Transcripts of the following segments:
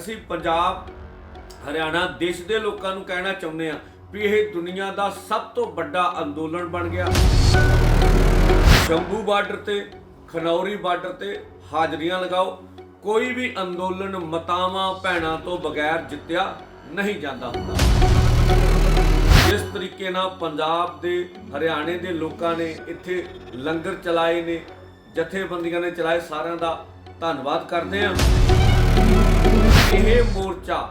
ਅਸੀਂ ਪੰਜਾਬ, ਹਰਿਆਣਾ ਦੇਸ਼ ਦੇ ਲੋਕਾਂ ਨੂੰ ਕਹਿਣਾ ਚਾਹੁੰਦੇ ਆ ਵੀ ਇਹ ਦੁਨੀਆ ਦਾ ਸਭ ਤੋਂ ਵੱਡਾ ਅੰਦੋਲਨ ਬਣ ਗਿਆ। ਸ਼ੰਭੂ ਬਾਰਡਰ ਤੇ, ਖਨੌਰੀ ਬਾਰਡਰ ਤੇ ਹਾਜ਼ਰੀਆਂ ਲਗਾਓ। ਕੋਈ ਵੀ ਅੰਦੋਲਨ ਮਤਾਵਾਂ ਭੈਣਾਂ ਤੋਂ ਬਗੈਰ ਜਿੱਤਿਆ ਨਹੀਂ ਜਾਂਦਾ ਹੁੰਦਾ। ਜਿਸ ਤਰੀਕੇ ਨਾਲ ਪੰਜਾਬ ਦੇ, ਹਰਿਆਣੇ ਦੇ ਲੋਕਾਂ ਨੇ ਇੱਥੇ ਲੰਗਰ ਚਲਾਏ ਨੇ, ਜਥੇਬੰਦੀਆਂ ਨੇ ਚਲਾਏ, ਸਾਰਿਆਂ ਦਾ ਧੰਨਵਾਦ ਕਰਦੇ ਹਾਂ। ਇਹ ਮੋਰਚਾ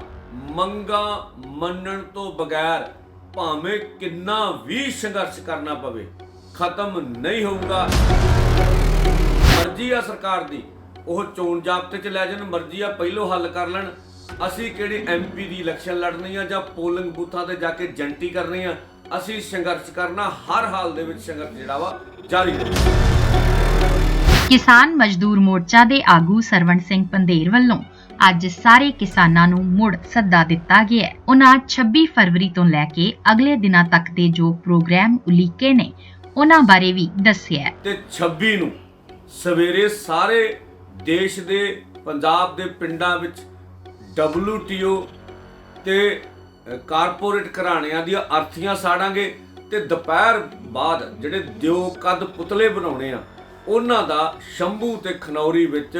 ਮੰਗਾ ਮੰਨਣ ਤੋਂ ਬਗੈਰ ਭਾਵੇਂ ਕਿੰਨਾ ਵੀ ਸੰਘਰਸ਼ ਕਰਨਾ ਪਵੇ, ਖਤਮ ਨਹੀਂ ਹੋਊਗਾ। ਮਰਜ਼ੀ ਆ ਸਰਕਾਰ ਦੀ, ਉਹ ਚੋਣ ਜਾਬਤੇ ਚ ਲੈ ਜਾਣ, ਮਰਜ਼ੀ ਆ ਪਹਿਲੋਂ ਹੱਲ ਕਰ ਲੈਣ। ਅਸੀਂ ਕਿਹੜੀ ਐਮਪੀ ਦੀ ਇਲੈਕਸ਼ਨ ਲੜਨੀ ਆ ਜਾਂ ਪੋਲਿੰਗ ਬੂਥਾਂ ਤੇ ਜਾ ਕੇ ਜੰਟੀ ਕਰਨੀ ਆ? ਅਸੀਂ ਸੰਘਰਸ਼ ਕਰਨਾ, ਹਰ ਹਾਲ ਦੇ ਵਿੱਚ ਸੰਘਰਸ਼ ਜਿਹੜਾ ਵਾ, ਜਾਰੀ ਕਿਸਾਨ ਮਜ਼ਦੂਰ ਮੋਰਚਾ ਦੇ ਆਗੂ ਸਰਵਣ ਸਿੰਘ ਪੰਧੇਰ ਵੱਲੋਂ ਅੱਜ ਸਾਰੇ ਕਿਸਾਨਾਂ ਨੂੰ ਮੁੜ ਸੱਦਾ ਦਿੱਤਾ ਗਿਆ ਹੈ। ਉਹਨਾਂ 26 ਫਰਵਰੀ ਤੋਂ ਲੈ ਕੇ ਅਗਲੇ ਦਿਨਾਂ ਤੱਕ ਦੇ ਜੋ ਪ੍ਰੋਗਰਾਮ ਉਲੀਕੇ ਨੇ, ਉਹਨਾਂ ਬਾਰੇ ਵੀ ਦੱਸਿਆ ਤੇ 26 ਨੂੰ ਸਵੇਰੇ ਸਾਰੇ ਦੇਸ਼ ਦੇ, ਪੰਜਾਬ ਦੇ ਪਿੰਡਾਂ ਵਿੱਚ WTO ਤੇ ਕਾਰਪੋਰੇਟ ਘਰਾਣਿਆਂ ਦੀਆਂ ਅਰਥੀਆਂ ਸਾੜਾਂਗੇ ਤੇ ਦੁਪਹਿਰ ਬਾਅਦ ਜਿਹੜੇ ਦਿਓ ਕੱਦ ਪੁਤਲੇ ਬਣਾਉਣੇ ਆ, ਉਹਨਾਂ ਦਾ ਸ਼ੰਭੂ ਤੇ ਖਨੌਰੀ ਵਿੱਚ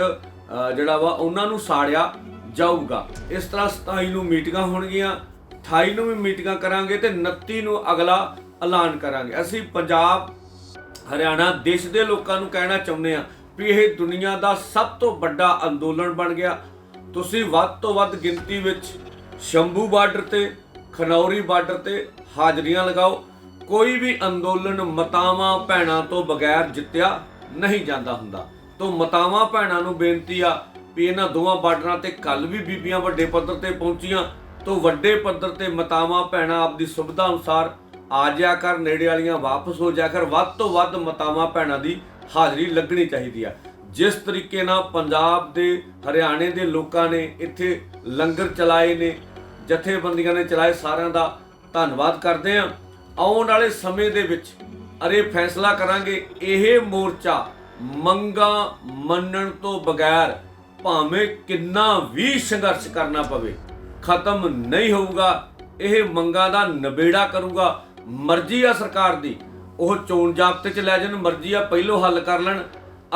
ਜਿਹੜਾ ਵਾ ਉਹਨਾਂ ਨੂੰ ਸਾੜਿਆ ਜਾਊਗਾ। ਇਸ ਤਰ੍ਹਾਂ 27 ਨੂੰ ਮੀਟਿੰਗਾਂ ਹੋਣਗੀਆਂ 28 ਨੂੰ ਵੀ ਮੀਟਿੰਗਾਂ ਕਰਾਂਗੇ ਤੇ 29 ਨੂੰ ਅਗਲਾ ਐਲਾਨ ਕਰਾਂਗੇ। ਅਸੀਂ ਪੰਜਾਬ, ਹਰਿਆਣਾ, ਦੇਸ਼ ਦੇ ਲੋਕਾਂ ਨੂੰ ਕਹਿਣਾ ਚਾਹੁੰਦੇ ਆ ਵੀ ਇਹ ਦੁਨੀਆ ਦਾ ਸਭ ਤੋਂ ਵੱਡਾ ਅੰਦੋਲਨ ਬਣ ਗਿਆ। ਤੁਸੀਂ ਵੱਧ ਤੋਂ ਵੱਧ ਗਿਣਤੀ ਵਿੱਚ ਸ਼ੰਭੂ ਬਾਰਡਰ ਤੇ, ਖਨੌਰੀ ਬਾਰਡਰ ਤੇ ਹਾਜ਼ਰੀਆਂ ਲਗਾਓ। ਕੋਈ ਵੀ ਅੰਦੋਲਨ ਮਤਾਵਾਂ, ਭੈਣਾਂ ਤੋਂ ਬਗੈਰ ਜਿੱਤਿਆ ਨਹੀਂ ਜਾਂਦਾ ਹੁੰਦਾ। ਤੋਂ ਮਤਾਵਾਂ ਭੈਣਾਂ ਨੂੰ ਬੇਨਤੀ ਆ ਵੀ ਇਹਨਾਂ ਦੋਵਾਂ ਬਾਰਡਰਾਂ ਤੇ ਕੱਲ ਵੀ ਬੀਬੀਆਂ ਵੱਡੇ ਪੱਧਰ ਤੇ ਪਹੁੰਚੀਆਂ, ਤੋਂ ਵੱਡੇ ਪੱਧਰ ਤੇ ਮਤਾਵਾਂ ਭੈਣਾਂ ਆਪਦੀ ਸੁਵਿਧਾ ਅਨੁਸਾਰ ਆ ਜਾ ਕਰ, ਨੇੜੇ ਵਾਲੀਆਂ ਵਾਪਸ ਹੋ ਜਾ ਕਰ, ਵੱਧ ਤੋਂ ਵੱਧ ਮਤਾਵਾਂ ਭੈਣਾਂ ਦੀ ਹਾਜ਼ਰੀ ਲੱਗਣੀ ਚਾਹੀਦੀ ਆ। ਜਿਸ ਤਰੀਕੇ ਨਾਲ ਪੰਜਾਬ ਦੇ, ਹਰਿਆਣੇ ਦੇ ਲੋਕਾਂ ਨੇ ਇੱਥੇ ਲੰਗਰ ਚਲਾਏ ਨੇ, ਜਥੇਬੰਦੀਆਂ ਨੇ ਚਲਾਏ ਸਾਰਿਆਂ ਦਾ ਧੰਨਵਾਦ ਕਰਦੇ ਹਾਂ ਆਉਣ ਵਾਲੇ ਸਮੇਂ ਦੇ ਵਿੱਚ ਅਰੇ ਫੈਸਲਾ ਕਰਾਂਗੇ, ਇਹ ਮੋਰਚਾ ਮੰਗਾ ਮੰਨਣ ਤੋਂ ਬਗੈਰ ਭਾਵੇਂ ਕਿੰਨਾ ਵੀ ਸੰਘਰਸ਼ ਕਰਨਾ ਪਵੇ, ਖਤਮ ਨਹੀਂ ਹੋਊਗਾ। ਇਹ ਮੰਗਾਂ ਦਾ ਨਬੇੜਾ ਕਰੂਗਾ। ਮਰਜ਼ੀ ਆ ਸਰਕਾਰ ਦੀ। ਉਹ ਚੋਣ ਜਾਬਤੇ ਚ ਲੈ ਜਾਣ, ਮਰਜ਼ੀ ਆ ਪਹਿਲੋਂ ਹੱਲ ਕਰ ਲੈਣ।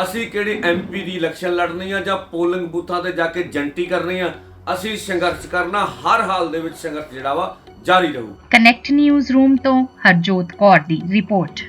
ਅਸੀਂ ਕਿਹੜੀ ਐਮਪੀ ਦੀ ਇਲੈਕਸ਼ਨ ਲੜਨੀ ਆ ਜਾਂ ਪੋਲਿੰਗ ਬੂਥਾਂ ਤੇ ਜਾ ਕੇ ਜੰਟੀ ਕਰਨੀ ਆ? ਅਸੀਂ ਸੰਘਰਸ਼ ਕਰਨਾ, ਹਰ ਹਾਲ ਦੇ ਵਿੱਚ ਸੰਘਰਸ਼ ਜਿਹੜਾ ਵਾ ਜਾਰੀ ਰਹੂ। ਕਨੈਕਟ ਨਿਊਜ਼ ਰੂਮ ਤੋਂ ਹਰਜੋਤ ਕੌਰ ਦੀ ਰਿਪੋਰਟ।